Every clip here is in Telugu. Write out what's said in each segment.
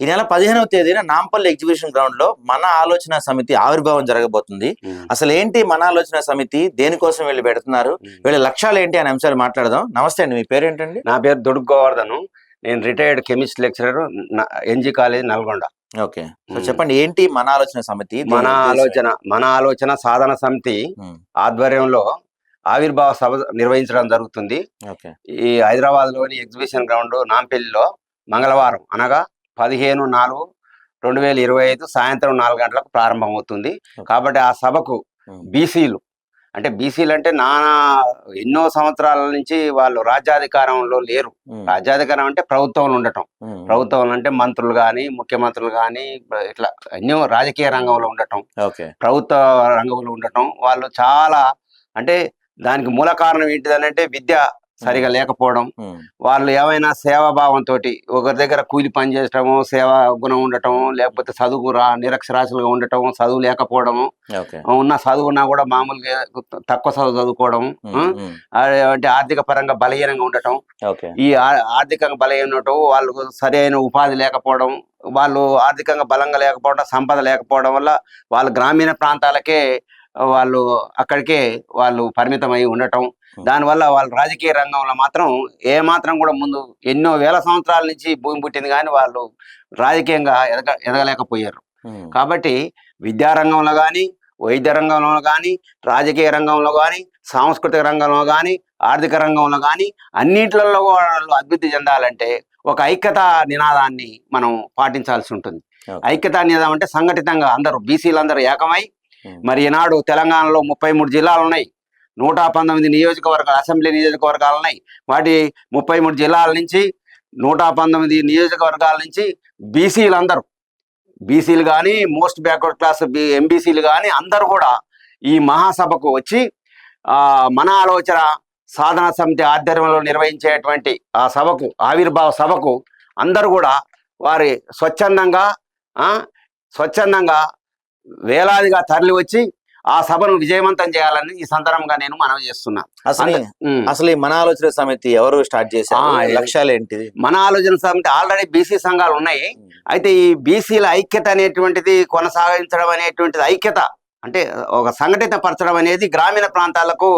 ఈ నెల పదిహేనవ తేదీన నాంపల్లి ఎగ్జిబిషన్ గ్రౌండ్లో మన ఆలోచన సమితి ఆవిర్భావం జరగబోతుంది. అసలు ఏంటి మన ఆలోచన సమితి? దేనికోసం వీళ్ళు పెడుతున్నారు? వీళ్ళ లక్ష్యాలు ఏంటి అనే అంశాలు మాట్లాడదాం. నమస్తే అండి మీ పేరేంటండి? నా పేరు దుర్గ్ గోవర్ధన్. నేను retired chemist lecturer NG college Nalgonda. Okay. So. చెప్పండి ఏంటి మన ఆలోచన సమితి? మన? ఆలోచన మన ఆలోచన సాధన సమితి. ఆధ్వర్యంలో ఆవిర్భావ సభ నిర్వహించడం జరుగుతుంది. ఓకే. ఈ హైదరాబాద్లోని ఎగ్జిబిషన్ గ్రౌండ్ నాంపల్లిలో మంగళవారం అనగా పదిహేను నాలుగు రెండు వేల ఇరవై ఐదు సాయంత్రం నాలుగు గంటలకు ప్రారంభమవుతుంది. కాబట్టి ఆ సభకు. బీసీలు అంటే బీసీలు అంటే నానా ఎన్నో సంవత్సరాల నుంచి వాళ్ళు రాజ్యాధికారంలో లేరు. రాజ్యాధికారం అంటే ప్రభుత్వంలో ఉండటం. ప్రభుత్వం అంటే మంత్రులు కానీ ముఖ్యమంత్రులు కానీ ఇట్లా ఎన్నో రాజకీయ రంగంలో ఉండటం. ప్రభుత్వ రంగంలో ఉండటం. వాళ్ళు చాలా అంటే దానికి మూల కారణం ఏంటిదనంటే విద్య సరిగా లేకపోవడం. వాళ్ళు ఏమైనా సేవాభావంతో ఒకరి దగ్గర కూలి పని చేయటము సేవా గుణం ఉండటం లేకపోతే చదువు రా నిరక్షరాస్యులుగా ఉండటం చదువు లేకపోవడము ఉన్న చదువున్నా కూడా మామూలుగా తక్కువ చదువు చదువుకోవడం. అంటే ఆర్థిక పరంగా బలహీనంగా ఉండటం ఈ ఆర్థికంగా బలహీనటం వాళ్ళకు సరైన ఉపాధి లేకపోవడం వాళ్ళు ఆర్థికంగా బలంగా లేకపోవడం సంపద లేకపోవడం వల్ల వాళ్ళు గ్రామీణ ప్రాంతాలకే వాళ్ళు అక్కడికే వాళ్ళు పరిమితమై ఉండటం దానివల్ల వాళ్ళు రాజకీయ రంగంలో మాత్రం ఏ మాత్రం కూడా ముందు ఎన్నో వేల సంవత్సరాల నుంచి భూమి పుట్టింది కానీ వాళ్ళు రాజకీయంగా ఎదగ ఎదగలేకపోయారు మ్మ్. కాబట్టి విద్యారంగంలో కానీ వైద్య రంగంలో కానీ రాజకీయ రంగంలో కానీ సాంస్కృతిక రంగంలో కానీ ఆర్థిక రంగంలో కానీ అన్నింటిలో వాళ్ళు అభివృద్ధి చెందాలంటే ఒక ఐక్యత నినాదాన్ని మనం పాటించాల్సి ఉంటుంది. ఐక్యతా నినాదం అంటే సంఘటితంగా అందరూ బీసీలు అందరూ ఏకమై. మరి ఈనాడు తెలంగాణలో ముప్పై మూడు జిల్లాలు ఉన్నాయి నూట పంతొమ్మిది నియోజకవర్గాలు అసెంబ్లీ నియోజకవర్గాలు ఉన్నాయి. వాటి ముప్పై మూడు జిల్లాల నుంచి నూట పంతొమ్మిది నియోజకవర్గాల నుంచి బీసీలు అందరూ. బీసీలు కానీ మోస్ట్ బ్యాక్వర్డ్ క్లాస్ ఎంబీసీలు కానీ అందరూ కూడా ఈ మహాసభకు వచ్చి మన ఆలోచన సాధన సమితి ఆధ్వర్యంలో నిర్వహించేటువంటి ఆ సభకు ఆవిర్భావ సభకు అందరూ కూడా వారి స్వచ్ఛందంగా స్వచ్ఛందంగా వేలాదిగా తరలి వచ్చి ఆ సభను విజయవంతం చేయాలని ఈ సందర్భంగా నేను మనవి చేస్తున్నా. అసలు. అసలు ఈ మన ఆలోచన సమితి ఎవరు స్టార్ట్ చేశారు? లక్ష్యాలు ఏంటిది? మన ఆలోచన సమితి ఆల్రెడీ బీసీ సంఘాలు ఉన్నాయి. అయితే ఈ బీసీల ఐక్యత అనేటువంటిది కొనసాగించడం అనేటువంటిది ఐక్యత. అంటే ఒక సంఘటిత పరచడం అనేది గ్రామీణ ప్రాంతాలకు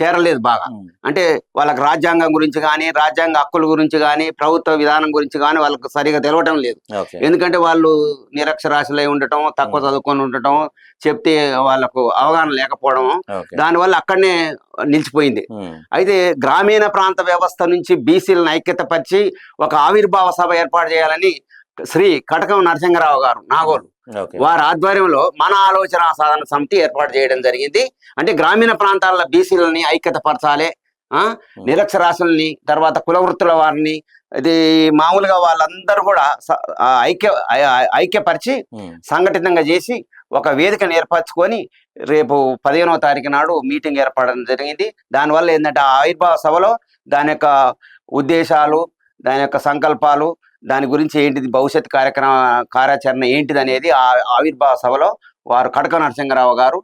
చేరలేదు బాగా. అంటే వాళ్ళకి రాజ్యాంగం గురించి కానీ రాజ్యాంగ హక్కుల గురించి కానీ ప్రభుత్వ విధానం గురించి కానీ వాళ్ళకు సరిగా తెలవటం లేదు ఎందుకంటే వాళ్ళు నిరక్షరాశులై ఉండటం తక్కువ. చదువుకొని ఉండటం చెప్తే వాళ్ళకు అవగాహన లేకపోవడం దానివల్ల అక్కడనే నిలిచిపోయింది. అయితే గ్రామీణ ప్రాంత వ్యవస్థ నుంచి బీసీలను ఐక్యతపరిచి ఒక ఆవిర్భావ సభ ఏర్పాటు చేయాలని శ్రీ కటకం నరసింహరావు గారు నాగోలు వారి ఆధ్వర్యంలో మన ఆలోచన సాధన సమితి ఏర్పాటు చేయడం జరిగింది. అంటే గ్రామీణ ప్రాంతాల బీసీలని ఐక్యత పరచాలి ఆ నిరక్షరాస్యుల్ని తర్వాత కుల వృత్తుల వారిని ఇది మామూలుగా వాళ్ళందరూ కూడా ఐక్య ఐక్యపరిచి. సంఘటితంగా చేసి ఒక వేదికను ఏర్పరచుకొని రేపు పదిహేనవ తారీఖు నాడు మీటింగ్ ఏర్పడడం జరిగింది. దానివల్ల ఏంటంటే ఆ ఆవిర్భావ సభలో దాని యొక్క ఉద్దేశాలు దాని యొక్క సంకల్పాలు దాని గురించి ఏంటిది భవిష్యత్ కార్యక్రమ కార్యాచరణ ఏంటిది అనేది ఆ ఆవిర్భావ సభలో వారు కడక నరసింహరావు గారు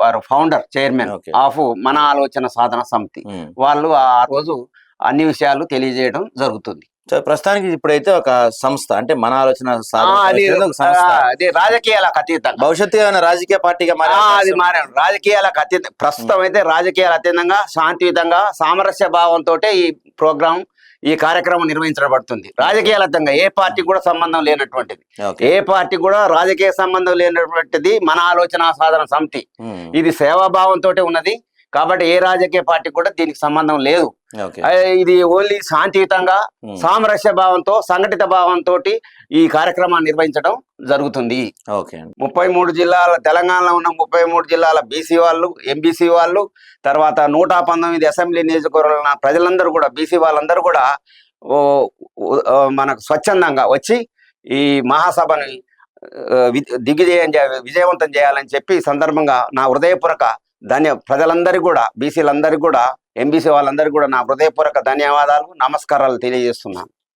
వారు ఫౌండర్ చైర్మన్. ఆఫ్ మన ఆలోచన సాధన సమితి. వాళ్ళు ఆ రోజు అన్ని విషయాలు తెలియజేయడం జరుగుతుంది. ప్రస్తుతానికి ఇప్పుడైతే ఒక సంస్థ అంటే మన ఆలోచన అది రాజకీయాలకు అతీతంగా. భవిష్యత్తు ఏమైనా రాజకీయ పార్టీగా మారే అది మారాడు రాజకీయాలకు అత్యంత ప్రస్తుతం అయితే రాజకీయాలు అత్యంతంగా శాంతియుతంగా సామరస్య భావంతో ఈ ప్రోగ్రాం ఈ కార్యక్రమం నిర్వహించబడుతుంది. రాజకీయాల అత్యంగా ఏ పార్టీ కూడా సంబంధం లేనటువంటిది. ఏ పార్టీ కూడా రాజకీయ సంబంధం లేనటువంటిది మన ఆలోచన సాధన సమితి. ఇది సేవాభావంతో ఉన్నది. కాబట్టి ఏ రాజకీయ పార్టీ కూడా దీనికి సంబంధం లేదు. ఇది ఓన్లీ శాంతియుతంగా మ్మ్. సామరస్య భావంతో సంఘటిత భావంతో ఈ కార్యక్రమాన్ని నిర్వహించడం జరుగుతుంది. ముప్పై మూడు జిల్లాల తెలంగాణలో ఉన్న ముప్పై మూడు జిల్లాల బీసీ వాళ్ళు ఎంబీసీ వాళ్ళు తర్వాత నూట పంతొమ్మిది అసెంబ్లీ నియోజకవర్గాల ప్రజలందరూ కూడా బీసీ వాళ్ళందరూ కూడా మనకు స్వచ్ఛందంగా వచ్చి ఈ మహాసభని దిగ్విజయం విజయవంతం చేయాలని చెప్పి సందర్భంగా నా హృదయపూర్వక ధన్య ప్రజలందరికీ కూడా బీసీలందరికీ కూడా ఎంబీసీ వాళ్ళందరికీ కూడా నా హృదయపూర్వక ధన్యవాదాలు నమస్కారాలు తెలియజేస్తున్నాను.